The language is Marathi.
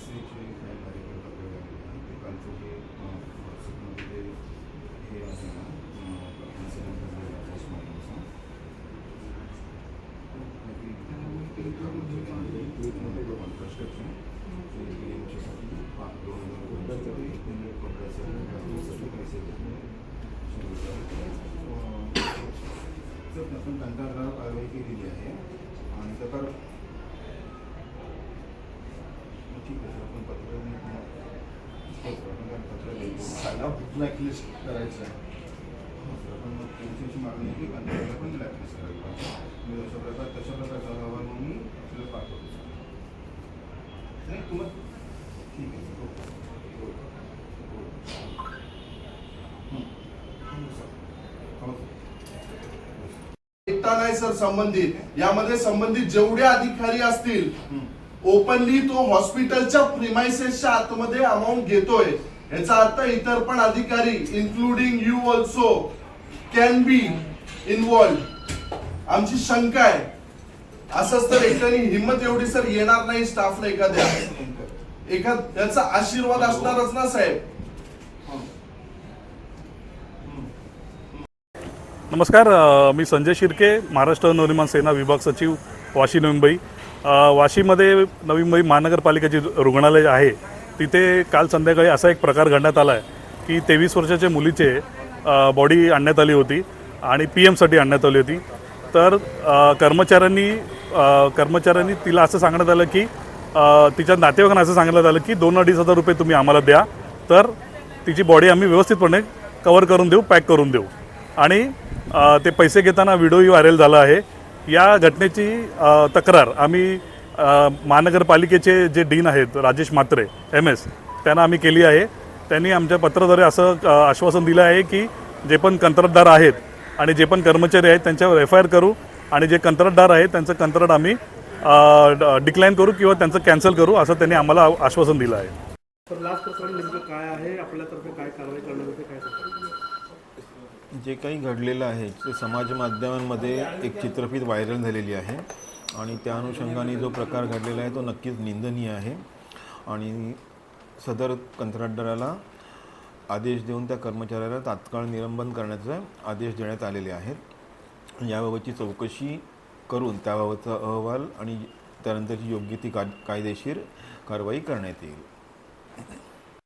एक्सरेचे काय कार्यक्रम आपल्याला लागले ते कालचं जे व्हॉट्सअपमध्ये ते हे आहे ना इन्सिडेंट झालेला राजेश मानेचा कन्स्ट्रक्शन दोन हजार आपण कंटाळाला कारवाई केलेली आहे आणि त्यावर ठीक आहे आपण पत्र करायचं आहे पण मग त्यांची मागणी आहे की कंटाळाला पण ब्लॅकलिस्ट करायला पाहिजे मी तशा प्रकार तशा प्रकारचा अहवाल मग मी आपल्याला पाठवतो नाही तुम्हाला ठीक आहे ओके नाही सर संबंधित यामध्ये संबंधित जेवढे अधिकारी असतील. ओपनली तो हॉस्पिटलच्या प्रिमायसेसच्या आतमध्ये अमाऊंट घेतोय. याचा अर्थ इतर पण अधिकारी including you also can be involved आमची शंका आहे. असंच तर एकट्याने हिंमत एवढी सर येणार नाही स्टाफला एखाद्या. एखाद याचा आशीर्वाद असणारच ना साहेब? नमस्कार मी संजय शिर्के महाराष्ट्र नवनिर्माण सेना विभाग सचिव वाशी मुंबई वाशीमध्ये नवी मुंबई महानगरपालिकेचे रुग्णालय आहे. तिथे काल संध्याकाळी असा एक प्रकार घडण्यात आला आहे की तेवीस वर्षाच्या मुलीचे बॉडी आणण्यात आली होती आणि पी एमसाठी आणण्यात आली होती. तर कर्मचाऱ्यांनी कर्मचाऱ्यांनी तिला असं सांगण्यात आलं की तिच्या नातेवाईकांना असं सांगण्यात आलं की दोन अडीच हजार रुपये तुम्ही आम्हाला द्या. तर तिची बॉडी आम्ही व्यवस्थितपणे कवर करून देऊ पॅक करून देऊ. आणि ते पैसे घेताना व्हिडिओही व्हायरल झाला आहे. या घटनेची तक्रार आम्ही महानगरपालिकेचे जे डीन आहेत राजेश म्हात्रे एम एस त्यांना आम्ही केली आहे. त्यांनी आमच्या पत्राद्वारे असं आश्वासन दिलं आहे की जे पण कंत्राटदार आहेत आणि जे पण कर्मचारी आहेत त्यांच्यावर एफ आय आर करू आणि जे कंत्राटदार आहेत त्यांचं कंत्राट आम्ही डिक्लाईन करू किंवा त्यांचं कॅन्सल करू असं त्यांनी आम्हाला आश्वासन दिलं आहे. जे काही घडलेलं आहे ते समाज माध्यमांमध्ये एक चित्रफित व्हायरल झालेली आहे. आणि त्या अनुषंगाने जो प्रकार घडलेला आहे तो नक्कीच निंदनीय आहे. आणि सदर कंत्राटदाराला आदेश देऊन त्या कर्मचाऱ्याला तात्काळ निलंबन करण्याचे आदेश देण्यात आलेले आहेत. याबाबतची चौकशी करून त्याबाबतचा अहवाल आणि त्यानंतरची योग्य ती का कायदेशीर कारवाई करण्यात येईल.